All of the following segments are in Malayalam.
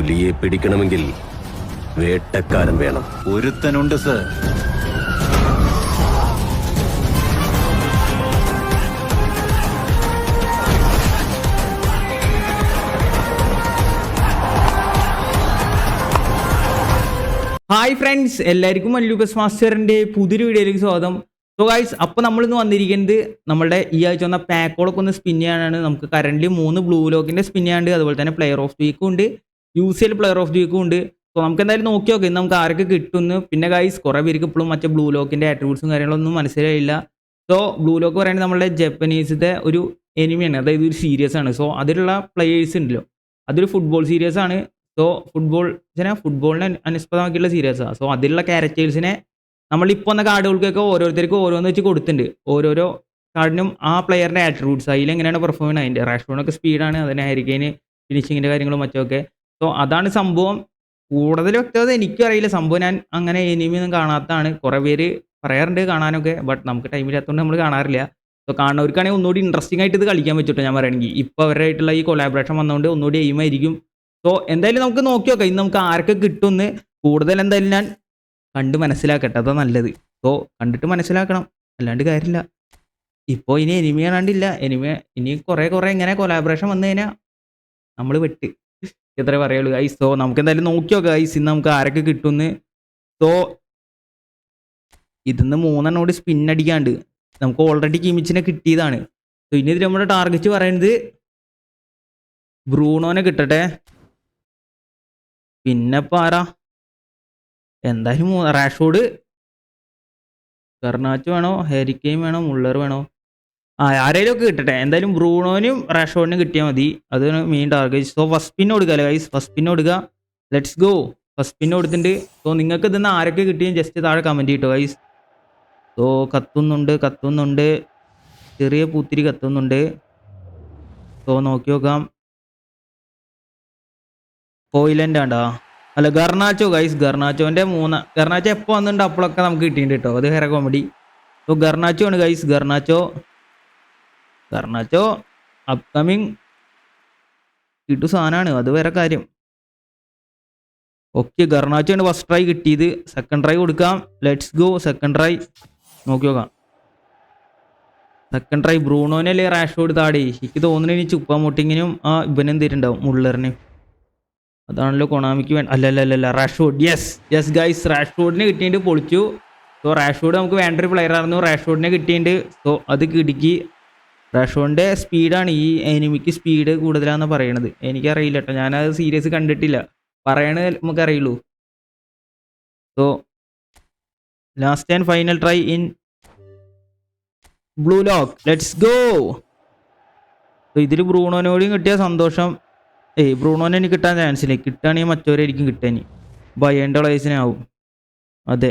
പുലിയെ പിടിക്കണമെങ്കിൽ വേട്ടക്കാരൻ വേണം. ഒരുത്തനുണ്ട് സർ. ഹായ് ഫ്രണ്ട്സ് എല്ലാവർക്കും മല്ലൂബസ് മാസ്റ്ററിന്റെ പുതിയൊരു വീഡിയോയിലേക്ക് സ്വാഗതം. സോ ഗൈസ് അപ്പോൾ നമ്മളിന്ന് വന്നിരിക്കുന്നത് നമ്മുടെ ഈ ആഴ്ച വന്ന പാക്കോളൊക്കെ ഒന്ന് സ്പിൻ ചെയ്യാനാണ്. നമുക്ക് കറന്റ് മൂന്ന് ബ്ലൂ ലോക്കിന്റെ സ്പിൻ ചെയ്യാണ്ട് അതുപോലെ തന്നെ പ്ലെയർ ഓഫ് ദി വീക്കും ഉണ്ട്. U C L player of the വീക്കും ഉണ്ട്. സോ നമുക്ക് എന്തായാലും നോക്കി നോക്കാം. നമുക്ക് ആരൊക്കെ കിട്ടുമെന്ന് പിന്നെ ഗൈസ് കുറേ പേർക്ക് ഇപ്പോഴും മറ്റേ ബ്ലൂ ലോക്കിന്റെ ആട്രിബ്യൂട്ട്സും കാര്യങ്ങളൊന്നും മനസ്സിലായില്ല. സോ ബ്ലൂ ലോക്ക് പറയുന്നത് നമ്മുടെ ജപ്പനീസിന്റെ ഒരു എനിമിയാണ് അതായത് ഒരു സീരീസ് ആണ്. സോ അതിലുള്ള പ്ലേയേഴ്സ് ഉണ്ടല്ലോ. അതൊരു ഫുട്ബോൾ സീരിയസ് ആണ്. സോ ഫുട്ബോൾ വെച്ചാൽ ഫുട്ബോളിനെ അനുസ്പദമാക്കിയുള്ള സീരീസാണ് സോ അതിലുള്ള ക്യാരക്ടേഴ്സിനെ നമ്മളിപ്പോൾ വന്ന കാർഡുകൾക്കൊക്കെ ഓരോരുത്തർക്കും ഓരോന്ന് വെച്ച് കൊടുത്തിട്ടുണ്ട്. ഓരോരോ കാർഡിനും ആ പ്ലെയറിന്റെ ആട്രിബ്യൂട്ട്സ് അതിലെങ്ങനെയാണ് പെർഫോം അതിന്റെ റാഷ്ഫോണൊക്കെ സ്പീഡാണ് അതിനെ ഹരിക്കേന് ഫിനിഷിങ്ങിന്റെ കാര്യങ്ങളും മറ്റൊക്കെ സോ അതാണ് സംഭവം. കൂടുതൽ വ്യക്തത എനിക്കും അറിയില്ല. സംഭവം ഞാൻ അങ്ങനെ എനിമിയൊന്നും കാണാത്തതാണ്. കുറേ പേര് പറയാറുണ്ട് കാണാനൊക്കെ ബട്ട് നമുക്ക് ടൈമില്ലാത്തതുകൊണ്ട് നമ്മൾ കാണാറില്ല. സോ കാണുന്നവർക്കാണെങ്കിൽ ഒന്നുകൂടി ഇൻട്രസ്റ്റിംഗ് ആയിട്ട് ഇത് കളിക്കാൻ പറ്റും ഞാൻ പറയുകയാണെങ്കിൽ. ഇപ്പോൾ അവരായിട്ടുള്ള ഈ കൊലാബറേഷൻ വന്നതുകൊണ്ട് ഒന്നുകൂടി എയിമായിരിക്കും സോ എന്തായാലും നമുക്ക് നോക്കി നോക്കാം. ഇന്ന് നമുക്ക് ആരൊക്കെ കിട്ടുമെന്ന് കൂടുതൽ എന്തായാലും ഞാൻ കണ്ട് മനസ്സിലാക്കട്ടെ. അതാ നല്ലത്. സോ കണ്ടിട്ട് മനസ്സിലാക്കണം. അല്ലാണ്ട് കാര്യമില്ല. ഇപ്പോൾ ഇനി എനിമി കാണാണ്ടില്ല. എനിമി ഇനി കുറേ കുറേ ഇങ്ങനെ കൊലാബറേഷൻ വന്നു കഴിഞ്ഞാൽ നമ്മൾ വെട്ട്. എത്ര പറയുള്ളൂ. ഗൈസ് സോ നമുക്ക് എന്തായാലും നോക്കി നോക്കാം ഗൈസ് ഇന്ന് നമുക്ക് ആരൊക്കെ കിട്ടുമെന്ന് സോ ഇതിന്ന് മൂന്നെണ്ണോട് സ്പിൻ അടിക്കാണ്ട് നമുക്ക് ഓൾറെഡി കിമിച്ചിനെ കിട്ടിയതാണ്. സോ ഇനി ഇതിൽ നമ്മുടെ ടാർഗറ്റ് പറയുന്നത് ബ്രൂണോനെ കിട്ടട്ടെ. പിന്നെ ഇപ്പൊ ആരാ? എന്തായാലും റാഷോഡ് കർണാച്ച് വേണോ? ഹെരിക്കയും വേണോ? മുള്ളർ വേണോ? ആ ആരെങ്കിലും ഒക്കെ കിട്ടട്ടെ. എന്തായാലും ബ്രൂണോനും റാഷോണിനും കിട്ടിയാൽ മതി. അതാണ് main target so first pin കൊടുക്കുക ഗൈസ് ഫസ്റ്റ് പിൻ കൊടുക്കുക ലെറ്റ്സ് ഗോ ഫസ്റ്റ് പിൻ കൊടുത്തിട്ടുണ്ട്. സോ നിങ്ങൾക്ക് ഇതിന്ന് ആരൊക്കെ കിട്ടിയും ജസ്റ്റ് താഴെ കമന്റ് ചെയ്തോ ഗൈസ് സോ കത്തുന്നുണ്ട് കത്തുന്നുണ്ട്. ചെറിയ പൂത്തിരി കത്തുന്നുണ്ട്. സോ നോക്കി നോക്കാം. കോയിലന്റ് ആണ്ടാ? അല്ല ഗർണാച്ചോ ഗൈസ് ഗർണാച്ചോന്റെ മൂന്ന് ഗർണാച്ചോ എപ്പോൾ വന്നിട്ടുണ്ട് അപ്പോഴൊക്കെ നമുക്ക് കിട്ടിയിട്ടുണ്ട് കേട്ടോ അത് ഹെറ കോമഡി സോ ഗർണാച്ചോ ആണ് ഗൈസ് ഗർണാച്ചോ ഗർണാച്ചോ അപ്കമിങ് കിട്ടു സാധനമാണ് അത് വേറെ കാര്യം. ഓക്കെ ഗർണാച്ചോ ആണ് ഫസ്റ്റ് ട്രൈ കിട്ടിയത്. സെക്കൻഡ് ട്രൈ കൊടുക്കാം. ലെറ്റ്സ് ഗോ സെക്കൻഡ് ട്രൈ നോക്കി നോക്കാം. സെക്കൻഡ് ട്രൈ ബ്രൂണോനല്ലേ റാഷ് കൊടുത്താടി? താടി എനിക്ക് തോന്നുന്നു ഇനി ചുപ്പാമൊട്ടിങ്ങിനും ആ ഇവനും തരുന്നുണ്ടാവും മുള്ളറിനും. അതാണല്ലോ കൊണാമിക്ക് വേണ്ട. അല്ല അല്ല അല്ല Rash Rashford yes yes guys റാഷ്ഫോർഡിനെ കിട്ടിയിട്ട് പൊളിച്ചു. സോ റാഷ്ഫോർഡ് നമുക്ക് വേണ്ട ഒരു പ്ലെയർ ആയിരുന്നു റാഷ്ഫോർഡിനെ കിട്ടിയിട്ട് സോ അത് കിടുക്കി. റാഷ്ഫോർഡിന്റെ സ്പീഡാണ് ഈ എനിമിക്ക് സ്പീഡ് കൂടുതലാണെന്ന് പറയണത്. എനിക്കറിയില്ല കേട്ടോ ഞാനത് സീരിയസ് കണ്ടിട്ടില്ല. പറയണത് നമുക്കറിയുള്ളൂ. So last and final try in blue lock let's go ഇതിൽ ബ്രൂണോനോടും കിട്ടിയ സന്തോഷം. ഏയ് ബ്രൂണോനെ എനിക്ക് കിട്ടാൻ ചാൻസ് ഇല്ല. കിട്ടുകയാണെങ്കിൽ മറ്റവരായിരിക്കും കിട്ടാൻ. ബയേണ്ട പ്ലേസിനെ ആവും അതെ.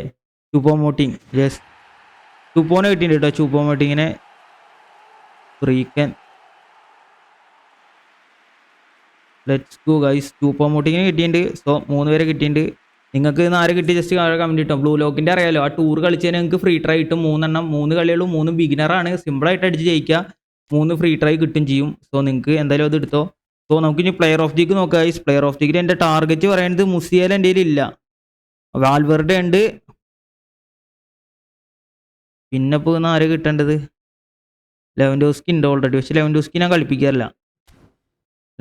ചൂപ്പോ മോട്ടിങ് യെസ് ചൂപ്പോനെ കിട്ടിയിട്ടുണ്ട് കേട്ടോ മോട്ടിങ്ങിനെ ഫ്രീക്കൻ ലെറ്റ്സ് ഗോ ഗൈസ് സൂപ്പർ മോട്ടിങ്ങിന് കിട്ടിയിട്ടുണ്ട്. സോ മൂന്ന് പേരെ കിട്ടിയിട്ടുണ്ട്. നിങ്ങൾക്ക് ഇന്ന് ആരെ കിട്ടി? ജസ്റ്റ് കമന്റ് കിട്ടും ബ്ലൂ ലോക്കിന്റെ അറിയാലോ. ആ ടൂർ കളിച്ചതിന് നിങ്ങൾക്ക് ഫ്രീ ട്രൈ കിട്ടും. മൂന്നെണ്ണം മൂന്ന് കളികളും മൂന്നും ബിഗിനറാണ് സിമ്പിളായിട്ട് അടിച്ച് ജയിക്കുക. മൂന്ന് ഫ്രീ ട്രൈ കിട്ടും ചെയ്യും. സോ നിങ്ങൾക്ക് എന്തായാലും അത് എടുത്തോ? സോ നമുക്ക് ഇനി പ്ലെയർ ഓഫ് ദിക്ക് നോക്കാം ഈ പ്ലെയർ ഓഫ് ദിക്കിൽ എന്റെ ടാർഗറ്റ് പറയുന്നത് മുസിയൽ എന്റെ ഇല്ല. വാൽവെറുടെ ഉണ്ട്. പിന്നെ ഇപ്പോൾ ഇന്ന് ആര് കിട്ടേണ്ടത്? ലെവൻ ഡോസ്കി ഉണ്ട് ഓൾറെഡി പക്ഷെ ലെവൻ ഡോസ്കി ഞാൻ കളിപ്പിക്കാറില്ല.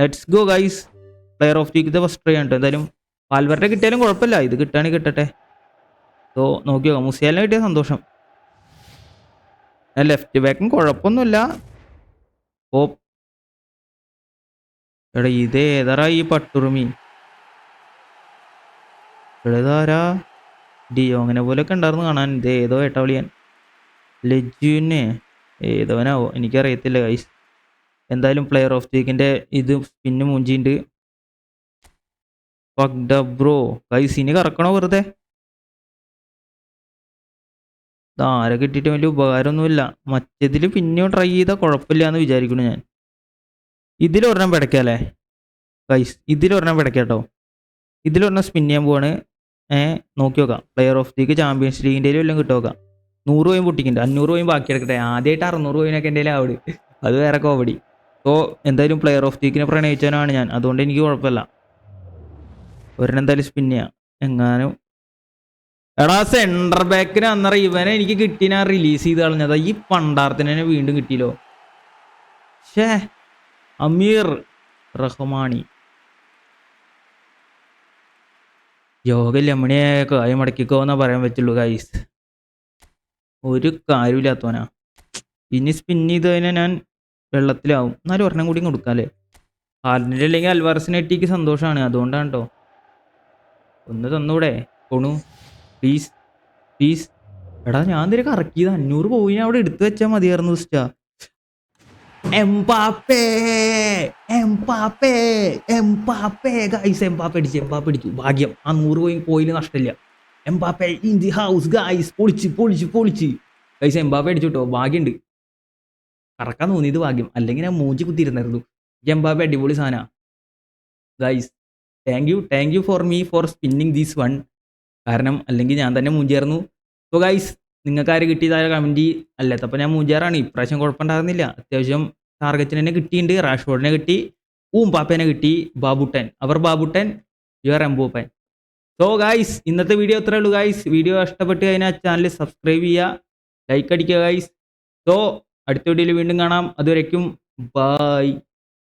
Let's go guys player of the week first try ആണ് എന്തായാലും പാൽവരുടെ കിട്ടിയാലും കുഴപ്പമില്ല. ഇത് കിട്ടുകയാണെങ്കിൽ കിട്ടട്ടെ. സോ നോക്കി നോക്കാം മുസിയാലിനെ കിട്ടിയ സന്തോഷം. ലെഫ്റ്റ് ബാക്കും കുഴപ്പമൊന്നുമില്ല. ഓ. എടാ ഇത് ഏതാറാ ഈ പട്ടുറുമി? ഇതാരാ? ഡിയോ അങ്ങനെ പോലെയൊക്കെ ഉണ്ടായിരുന്നു കാണാൻ. ഇത് ഏതോ ഏട്ടവളിയൻ ലജ്ജുവിനെ ഏതോനാവോ എനിക്കറിയത്തില്ല ഗൈസ് എന്തായാലും പ്ലെയർ ഓഫ് വീക്കിന്റെ ഇത് പിന്നെ മൂഞ്ചിണ്ട് ബ്രോ ഗൈസ് ഇനി കറക്കണോ വെറുതെ? ആരെ കിട്ടിയിട്ട് വലിയ ഉപകാരമൊന്നുമില്ല. മറ്റേതിൽ പിന്നെയും ട്രൈ ചെയ്താൽ കുഴപ്പമില്ല എന്ന് വിചാരിക്കുന്നു ഞാൻ. ഇതിലൊരെണ്ണം പിടയ്ക്കാല്ലേ ഗൈസ് ഇതിലൊരെണ്ണം പിടയ്ക്കാട്ടോ ഇതിലൊരെണ്ണം സ്പിൻ ചെയ്യാൻ പോവാണ്. ഏഹ് നോക്കി നോക്കാം. പ്ലെയർ ഓഫ് ദീക്ക് ചാമ്പ്യൻസ് ലീഗിന്റെ എല്ലാം കിട്ടും നൂറ് രൂപയും പൊട്ടിക്കുന്നുണ്ട് അഞ്ഞൂറ് രൂപയും ബാക്കി എടുക്കട്ടെ ആദ്യമായിട്ട് അറുന്നൂറ് രൂപയൊക്കെ എന്റെ ആവിടെ അത് വേറെ കോമഡി. സോ എന്തായാലും പ്ലെയർ ഓഫ് ദീക്കിനെ പ്രണയിച്ചവനാണ് ഞാൻ. അതുകൊണ്ട് എനിക്ക് കുഴപ്പമില്ല. ഒരെണ്ണെന്തായാലും സ്പിൻ ചെയ്യാം. എങ്ങാനും. എടാ സെന്റർ ബാക്കിന് അന്നറ ഇവനെ എനിക്ക് കിട്ടി ഞാൻ റിലീസ് ചെയ്ത് കളഞ്ഞതാ. ഈ പണ്ടാർത്തിന് വീണ്ടും കിട്ടിയല്ലോ. ഷേ അമീർ റഹ്മാണി. യോഗ ലമണിയെ കായ മടക്കിക്കോ എന്നാ പറയാൻ പറ്റുള്ളൂ ഗൈസ് ഒരു കാര്യമില്ലാത്തവനാ. ഇനി സ്പിൻ ചെയ്ത് കഴിഞ്ഞാൽ ഞാൻ വെള്ളത്തിലാവും. എന്നാലും ഒരെണ്ണം കൂടി കൊടുക്കാല്ലേ? ഹാർഡിന്റെ അല്ലെങ്കിൽ അൽവാറസിനെ എട്ടിക്ക് സന്തോഷമാണ് അതുകൊണ്ടാണ് കേട്ടോ ഒന്ന് തന്നൂടെ. കൊണു. പ്ലീസ് പ്ലീസ് എടാ ഞാൻ എന്തിനാ കറക്കിയത് അഞ്ഞൂറ് പോയി. അവിടെ എടുത്തു വെച്ചാൽ മതിയായിരുന്നു സിസ്റ്റാ എംപാപ്പേ എംപാപ്പേ എംപാപ്പേ ഗൈസ് എംപാപ്പ അടിച്ചു. എംപാപ്പ അടിച്ചു. ഭാഗ്യം. ആ നൂറ് പോയി പോയിന് നഷ്ടമില്ല. Mbappe in the house guys പൊളിച്ച് പൊളിച്ച് പൊളിച്ച്. ഗൈസ് എംബാപ്പെ അടിച്ചു കേട്ടോ ഭാഗ്യമുണ്ട് കറക്കാൻ തോന്നിയത് ഭാഗ്യം. അല്ലെങ്കിൽ ഞാൻ മൂഞ്ചി കുത്തിയിരുന്നായിരുന്നു. എംബാപ്പെ അടിപൊളി സാധന guys thank you thank you for me for spinning these one കാരണം അല്ലെങ്കിൽ ഞാൻ തന്നെ മൂഞ്ചായിരുന്നു സോ ഗൈസ് നിങ്ങൾക്ക് ആര് കിട്ടിയതായ കമന്റ് അല്ലാത്തപ്പോൾ ഞാൻ മൂഞ്ചാറാണ് ഇപ്രാവശ്യം കുഴപ്പമുണ്ടായിരുന്നില്ല. അത്യാവശ്യം ടാർഗറ്റിന് തന്നെ കിട്ടിയിട്ടുണ്ട് റാഷ്ഫോർഡിനെ കിട്ടി. ഊം പാപ്പേനെ കിട്ടി. ബാബുട്ടൻ. അവർ ബാബുട്ടൻ യുവർ എംബൂപ്പൻ സോ ഗായ്സ് ഇന്നത്തെ വീഡിയോ അത്രേ ഉള്ളൂ ഗായ്സ് വീഡിയോ ഇഷ്ടപ്പെട്ട് കഴിഞ്ഞാൽ ചാനൽ സബ്സ്ക്രൈബ് ചെയ്യുക ലൈക്ക് അടിക്കുക ഗായ്സ് സോ അടുത്ത വീഡിയോയിൽ വീണ്ടും കാണാം. അതുവരയ്ക്കും ബൈ